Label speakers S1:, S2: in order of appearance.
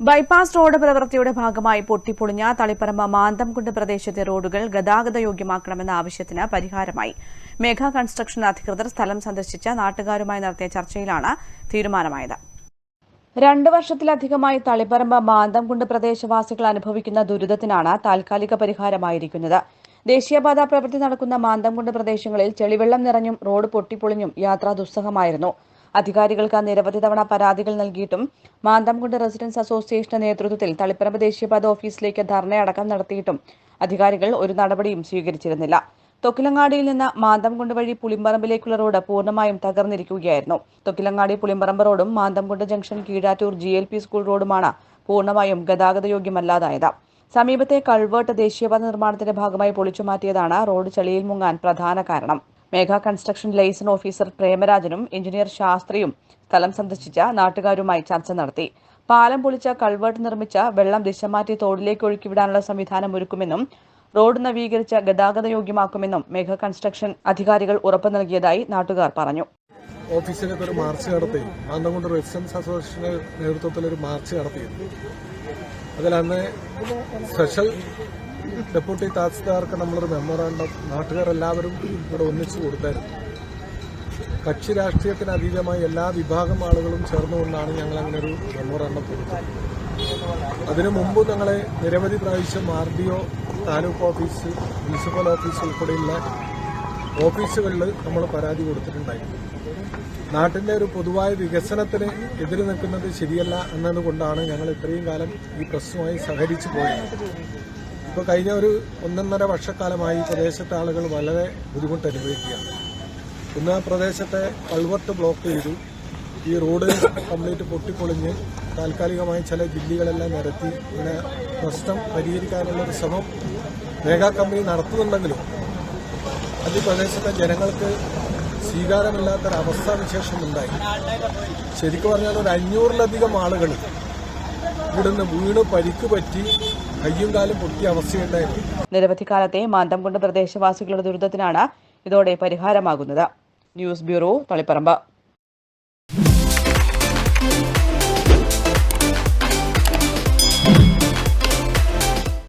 S1: Bypass road പ്രവൃത്തിയുടെ ഭാഗമായി പൊട്ടിപ്പൊളിഞ്ഞ തളിപ്പറമ്പ മാന്തംകുണ്ട് പ്രദേശത്തെ റോഡുകൾ ഗതാഗതയോഗ്യമാക്കണമെന്ന ആവശ്യത്തിന് പരിഹാരമായി. മേഘ കൺസ്ട്രക്ഷൻ അധികൃതർ സ്ഥലം സന്ദർശിച്ച നാട്ടുകാരുമായി നടത്തിയ ചർച്ചയിലാണ് തീരുമാനമായത്. രണ്ടു വർഷത്തിലധികമായി തളിപ്പറമ്പ മാന്തംകുണ്ട് പ്രദേശവാസികൾ അനുഭവിക്കുന്ന ദുരിതത്തിനാണ് താൽക്കാലിക പരിഹാരമായിരിക്കുന്നത്. ദേശീയപാത പ്രവൃത്തി നടക്കുന്ന മാന്തംകുണ്ട് പ്രദേശങ്ങളിൽ ചെളിവെള്ളം നിറഞ്ഞും റോഡ് പൊട്ടിപ്പൊളിഞ്ഞും യാത്ര ദുസ്സഹമായിരുന്നു. അധികാരികൾക്ക് നിരവധി തവണ പരാതികൾ നൽകിയിട്ടും മാന്തംകുണ്ട് റെസിഡൻസ് അസോസിയേഷന്റെ നേതൃത്വത്തിൽ തളിപ്പറമ്പ് ദേശീയപാത ഓഫീസിലേക്ക് ധർണയടക്കം നടത്തിയിട്ടും അധികാരികൾ ഒരു നടപടിയും സ്വീകരിച്ചിരുന്നില്ല. തൊക്കിലങ്ങാടിയിൽ നിന്ന് മാന്തംകുണ്ട് വഴി പുളിമ്പറമ്പിലേക്കുള്ള റോഡ് പൂർണമായും തകർന്നിരിക്കുകയായിരുന്നു. തൊക്കിലങ്ങാടി പുളിമ്പറമ്പ് റോഡും Manthamkund junction Keezhattoor G L P school റോഡുമാണ് പൂർണമായും ഗതാഗതയോഗ്യമല്ലാതായത്. സമീപത്തെ കൾവേർട്ട് ദേശീയപാത നിർമ്മാണത്തിന്റെ ഭാഗമായി പൊളിച്ചുമാറ്റിയതാണ് റോഡ് ചെളിയിൽ മുങ്ങാൻ പ്രധാന കാരണം. മേഘ കൺസ്ട്രക്ഷൻ ലൈസൺ ഓഫീസർ പ്രേമരാജനും എഞ്ചിനീയർ ശാസ്ത്രിയും സ്ഥലം സന്ദർശിച്ച നാട്ടുകാരുമായി ചർച്ച നടത്തി. പാലം പൊളിച്ച കൾവേർട്ട് നിർമ്മിച്ച വെള്ളം ദിശമാറ്റി തോടിലേക്ക് ഒഴുക്കിവിടാനുള്ള സംവിധാനം ഒരുക്കുമെന്നും റോഡ് നവീകരിച്ച ഗതാഗത യോഗ്യമാക്കുമെന്നും മേഘ കൺസ്ട്രക്ഷൻ അധികാരികൾ ഉറപ്പു നൽകിയതായി നാട്ടുകാർ പറഞ്ഞു.
S2: ഓഫീസിലേക്ക് ഒരു മാർച്ച് നടത്തി. മാന്തംകുണ്ട് റെസിഡൻസ് അസോസിയേഷന്റെ നേതൃത്വത്തിൽ ഒരു മാർച്ച് നടത്തി അതിലന്ന് സ്പെഷ്യൽ ഡെപ്യൂട്ടി തഹസിൽദാർക്ക് നമ്മളൊരു മെമ്മോറാണ്ടം നാട്ടുകാരെല്ലാവരും ഇവിടെ ഒന്നിച്ചു കൊടുത്തായിരുന്നു. കക്ഷി രാഷ്ട്രീയത്തിന് അതീതമായി എല്ലാ വിഭാഗം ആളുകളും ചേർന്നുകൊണ്ടാണ് ഞങ്ങൾ അങ്ങനെ ഒരു മെമ്മോറാണ്ടം കൊടുത്തത്. അതിനു മുമ്പ് ഞങ്ങളെ നിരവധി പ്രാവശ്യം R D O taluk office municipal office ഉൾപ്പെടെയുള്ള ഓഫീസുകളിൽ നമ്മൾ പരാതി കൊടുത്തിട്ടുണ്ടായിരുന്നു നാട്ടിന്റെ ഒരു പൊതുവായ വികസനത്തിന് എതിര് നിൽക്കുന്നത് ശരിയല്ല എന്നതുകൊണ്ടാണ് ഞങ്ങൾ ഇത്രയും കാലം ഈ പ്രശ്നവുമായി സഹകരിച്ചു പോയത്. ഇപ്പോൾ കഴിഞ്ഞ ഒരു ഒന്നൊന്നര വർഷക്കാലമായി പ്രദേശത്തെ ആളുകൾ വളരെ ബുദ്ധിമുട്ട് അനുഭവിക്കുകയാണ്. ഇന്ന് ആ പ്രദേശത്തെ കൾവർട്ട് ബ്ലോക്ക് ചെയ്തു. ഈ റോഡ് കംപ്ലീറ്റ് പൊട്ടിപ്പൊളിഞ്ഞ് താൽക്കാലികമായി ചില ജില്ലകളെല്ലാം നിരത്തി. ഇങ്ങനെ പ്രശ്നം പരിഹരിക്കാനുള്ള ഒരു ശ്രമം മേഘാ കമ്പനി നടത്തുന്നുണ്ടെങ്കിലും അത് പ്രദേശത്തെ ജനങ്ങൾക്ക് സ്വീകാരമില്ലാത്തൊരവസ്ഥാ വിശേഷം ഉണ്ടായി ശരിക്കും പറഞ്ഞാൽ ഒരു അഞ്ഞൂറിലധികം ആളുകൾ ഇവിടുന്ന് വീണ് പരിക്ക് പറ്റി കയ്യും കാലും പൊട്ടിയ അവസ്ഥയുണ്ടായിരുന്നു.
S1: നിരവധി കാലത്തെ മാന്തംകുണ്ട് പ്രദേശവാസികളുടെ ദുരിതത്തിനാണ് ഇതോടെ പരിഹാരമാകുന്നത്. News bureau Taliparamba.